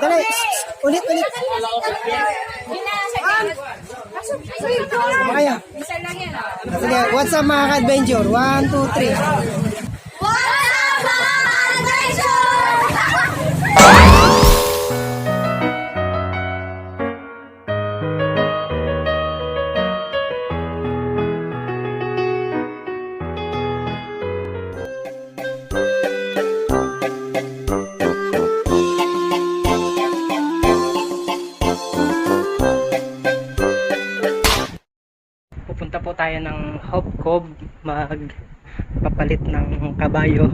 Dali. Ulit, ulit. Kaya. Sige, what's up mga ka-adventure? One, two, three. Tayo ng Hope Cove magpapalit ng kabayo.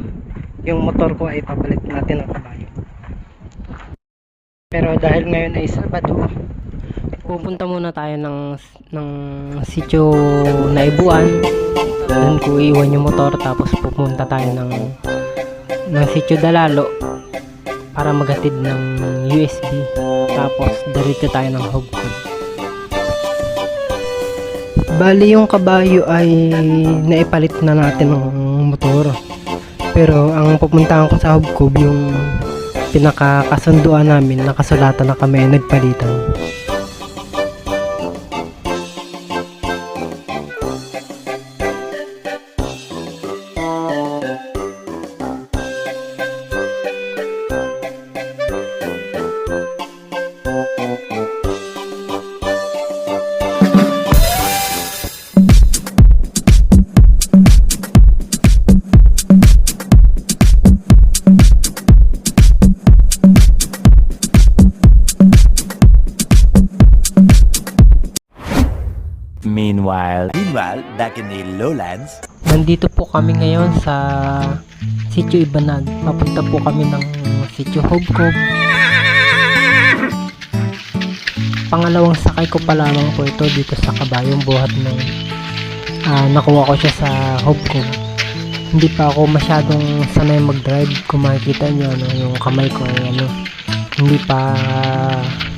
Yung motor ko ay papalit natin ng kabayo. Pero dahil ngayon ay Sabado, pupunta muna tayo ng ng sitio na ibuan. Doon ko iwan yung motor tapos pupunta tayo ng ng sitio Dalalo para maghatid ng USB. Tapos diretso tayo ng Hope Cove. Bali yung kabayo ay naipalit na natin ng motor. Pero ang pupuntahan ko sa Hubcob yung pinakakasunduan namin nakasulatan na kami nagpalitan. Meanwhile, meanwhile, back in the lowlands, Nandito po kami ngayon sa Sitio Ibanag. Papunta po kami ng Sitio Hubcob. Pangalawang sakay ko pa lamang po ito dito sa kabayong buhat ng ah, nakuha ko siya sa Hubcob. Hindi pa ako masyadong sanay mag-drive. Kung makikita nyo, ano, yung kamay ko ay ano, hindi pa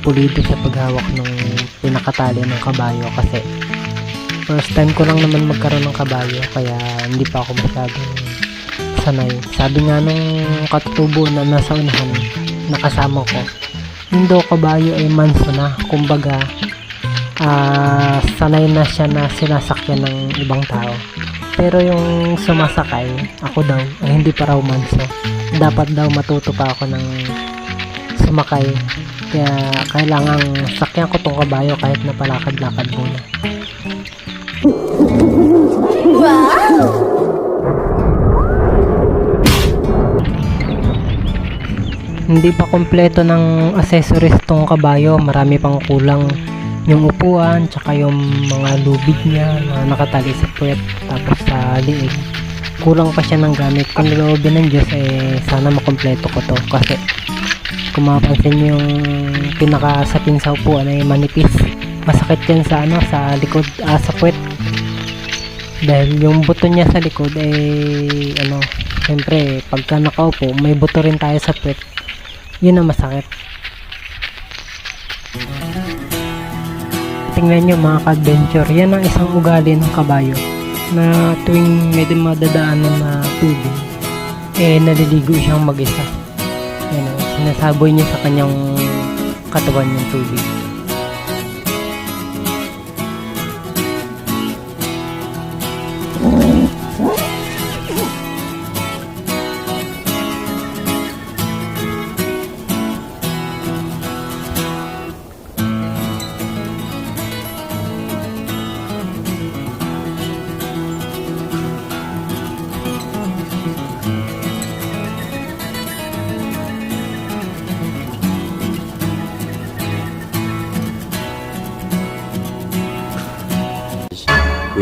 pulido sa paghawak ng pinakatali ng kabayo kasi first time ko lang naman magkaroon ng kabayo kaya hindi pa ako masyadong sanay. Sabi nga nung katutubo na nasa unahan nakasama ko, yung daw kabayo ay manso na. Kumbaga, ah, sanay na siya na sinasakyan ng ibang tao. Pero yung sumasakay, ako daw, ay hindi pa raw manso. Dapat daw matuto pa ako ng sumakay. Kaya kailangang sakyan ko tong kabayo kahit na palakad-lakad muna. Hindi pa kompleto ng accessories tong kabayo. Marami pang kulang yung upuan, tsaka yung mga lubid niya na nakatali sa puwet, tapos sa liig. Kulang pa siya ng gamit. Kung niloobin ng Diyos, eh, sana makompleto ko to. Kasi, kung mapapansin niyo yung pinakasapin sa upuan ay manipis. Masakit yan sa ano, sa likod, ah, sa puwet. Dahil yung buto niya sa likod ay ano, syempre pagka nakaupo, may buto rin tayo sa puwet. Yun ang masakit. Tingnan nyo mga ka-adventure, yan ang isang ugali ng kabayo na tuwing may madadaanan na tubig, eh naliligo siyang mag-isa. Yan, o, sinasaboy niya sa kanyang katawan yung tubig.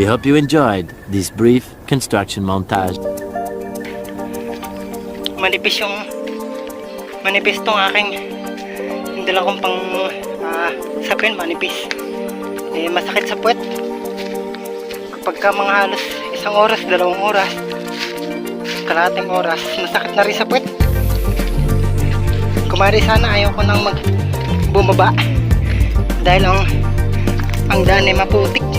We hope you enjoyed this brief construction montage. manipis yung manipis tong aking yung dala kong pang ah, sapin manipis. Eh, masakit sa puwet. Kapag ka mga halos isang oras, dalawang oras kalating oras masakit na rin sa puwet. Kumari sana ayaw ko nang mag bumaba. Dahil ang ang daan ay maputik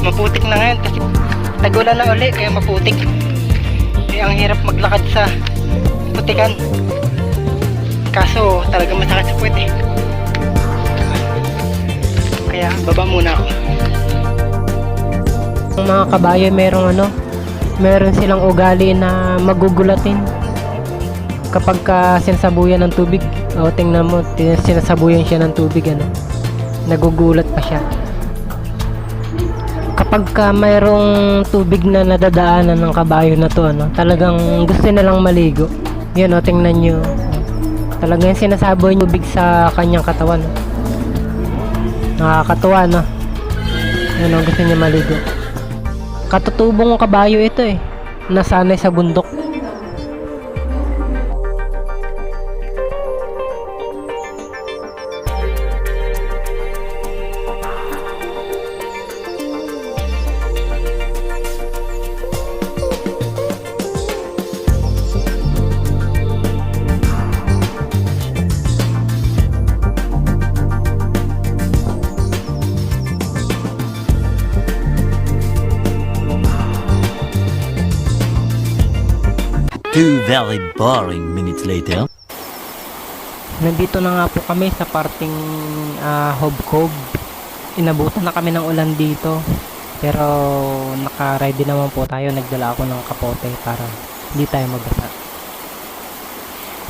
maputik na ngayon kasi Tagulan na uli, kaya maputik. Kaya ang hirap maglakad sa putikan. Kaso, talaga masakit sa puwet eh. Kaya, baba muna ako. Ang mga kabayo, merong ano, meron silang ugali na magugulatin kapag ka sinasabuyan ng tubig. O, tingnan mo, sinasabuyan siya ng tubig, ano. Nagugulat pa siya. Kapag ka mayroong tubig na nadadaanan ng kabayo na to, ano, talagang gusto nilang maligo. Yan, o, tingnan nyo. Talagang sinasaboy yung tubig sa kanyang katawan. Nakakatuwa, no? Yan, o, gusto niya maligo. Katutubong kabayo ito eh. Nasanay sa bundok. Two very boring minutes later. Nandito na nga po kami sa parting uh, Hobcob. Inabutan na kami ng ulan dito. Pero naka-ready naman po tayo. Nagdala ako ng kapote para hindi tayo mabasa.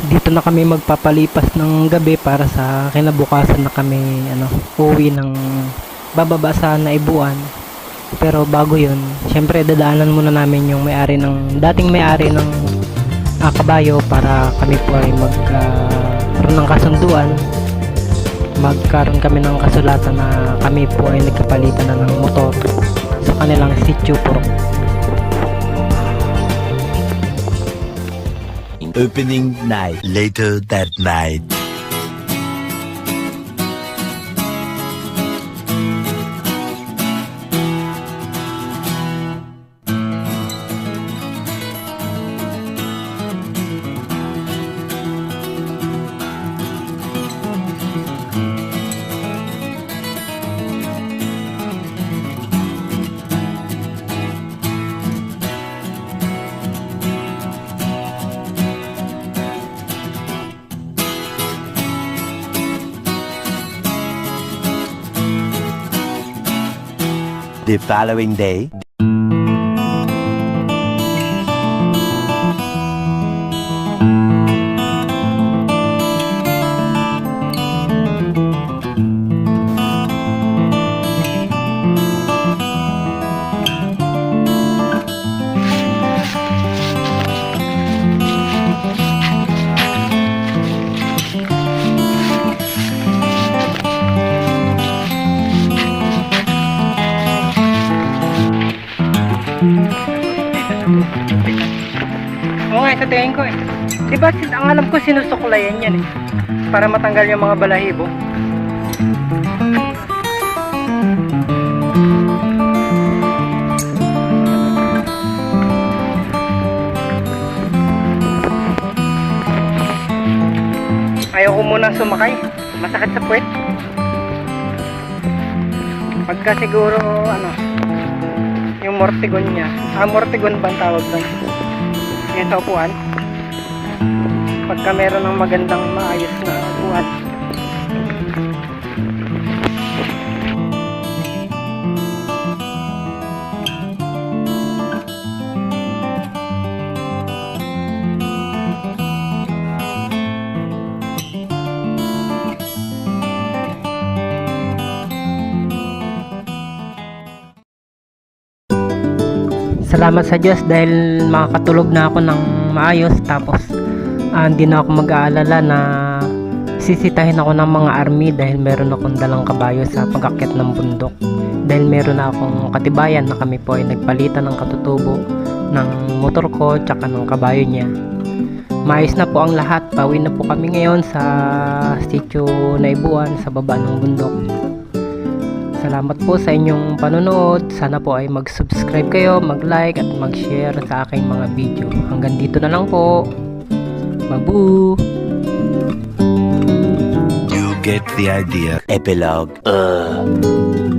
Dito na kami magpapalipas ng gabi para sa kinabukasan na kami ano, uwi ng bababa sa naibuan. Pero bago yun, syempre dadaanan muna namin yung may-ari ng, dating may-ari ng ah, kabayo para kami po ay magkaroon ng kasunduan magkaroon kami ng kasulatan na kami po ay nagkapalitan na ng motor sa kanilang sitio Purok. Opening night. Later that night. The following day. Sa tingin ko eh. Di ba, sin- ang alam ko sinusuklayan yan eh. Para matanggal yung mga balahibo. Ayaw ko munang sumakay. Masakit sa puwet. Pagka siguro, ano, yung mortigon niya. Ah, mortigon ba ang tawag doon? Sa upuan. Pagka meron ng magandang maayos na upuan. Salamat sa Diyos dahil makakatulog na ako ng maayos. Tapos ah, hindi na ako mag-aalala na sisitahin ako ng mga army dahil meron akong dalang kabayo sa pag-akyat ng bundok. Dahil meron na akong katibayan na kami po ay nagpalitan ng katutubo ng motor ko tsaka ng kabayo niya. Maayos na po ang lahat. Pauwi na po kami ngayon sa sitio Naibuan sa baba ng bundok Salamat po sa inyong panonood. Sana po ay mag-subscribe kayo, mag-like at mag-share sa aking mga video. Hanggang dito na lang po. Babu! You get the idea. Epilogue. Uh.